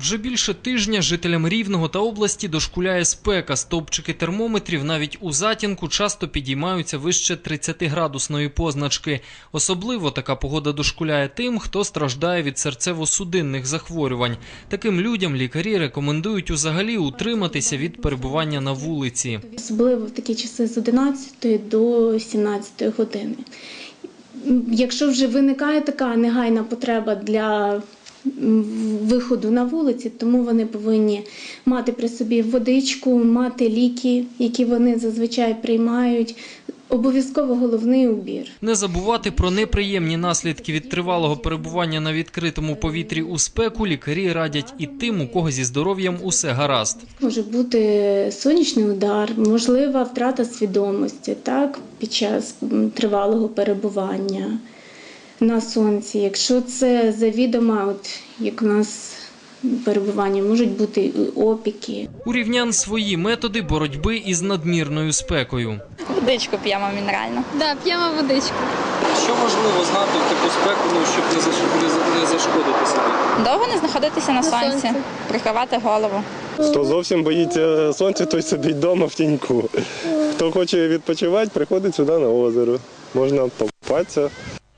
Вже більше тижня жителям Рівного та області дошкуляє спека. Стовпчики термометрів навіть у затінку часто підіймаються вище 30-градусної позначки. Особливо така погода дошкуляє тим, хто страждає від серцево-судинних захворювань. Таким людям лікарі рекомендують узагалі утриматися від перебування на вулиці. Особливо в такі часи з 11 до 17 години. Якщо вже виникає така негайна потреба для виходу на вулиці, тому вони повинні мати при собі водичку, мати ліки, які вони зазвичай приймають. Обов'язково головний убір. Не забувати про неприємні наслідки від тривалого перебування на відкритому повітрі у спеку лікарі радять і тим, у кого зі здоров'ям усе гаразд. Може бути сонячний удар, можлива втрата свідомості так, під час тривалого перебування на сонці. Якщо це завідомо, от як у нас перебування, можуть бути опіки. У рівнян свої методи боротьби із надмірною спекою. Водичку п'ємо мінеральну. Да, п'ємо водичку. Що важливо знати в таку спеку, ну, щоб не, заш- не за- не зашкодити собі? Довго не знаходитися на, На сонці, сонці. прикривати голову. Хто зовсім боїться сонця, той сидить вдома в тіньку. Хто хоче відпочивати, приходить сюди на озеро. Можна попатися.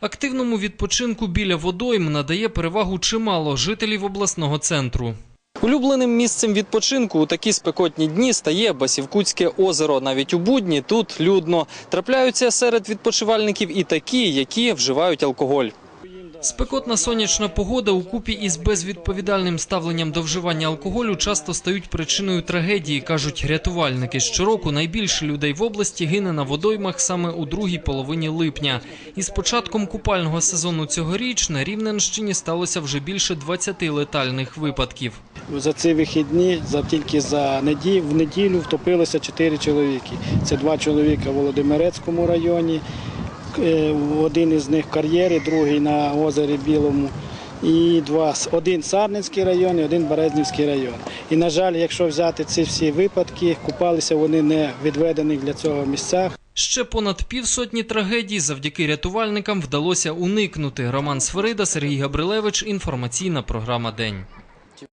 Активному відпочинку біля водойм надає перевагу чимало жителів обласного центру. Улюбленим місцем відпочинку у такі спекотні дні стає Басівкутське озеро. Навіть у будні тут людно. Трапляються серед відпочивальників і такі, які вживають алкоголь. Спекотна сонячна погода у купі із безвідповідальним ставленням до вживання алкоголю часто стають причиною трагедії, кажуть рятувальники. Щороку найбільше людей в області гине на водоймах саме у другій половині липня. І з початком купального сезону цьогоріч на Рівненщині сталося вже більше 20 летальних випадків. За ці вихідні, за тільки за неділю, в неділю втопилося чотири чоловіки. Це два чоловіка в Володимирецькому районі, один із них в кар'єрі, другий на озері Білому. І два один Сарненський район, і один Березнівський район. І на жаль, якщо взяти ці всі випадки, купалися вони не відведених для цього місцях. Ще понад півсотні трагедій завдяки рятувальникам вдалося уникнути. Роман Сферида, Сергій Габрилевич. Інформаційна програма День.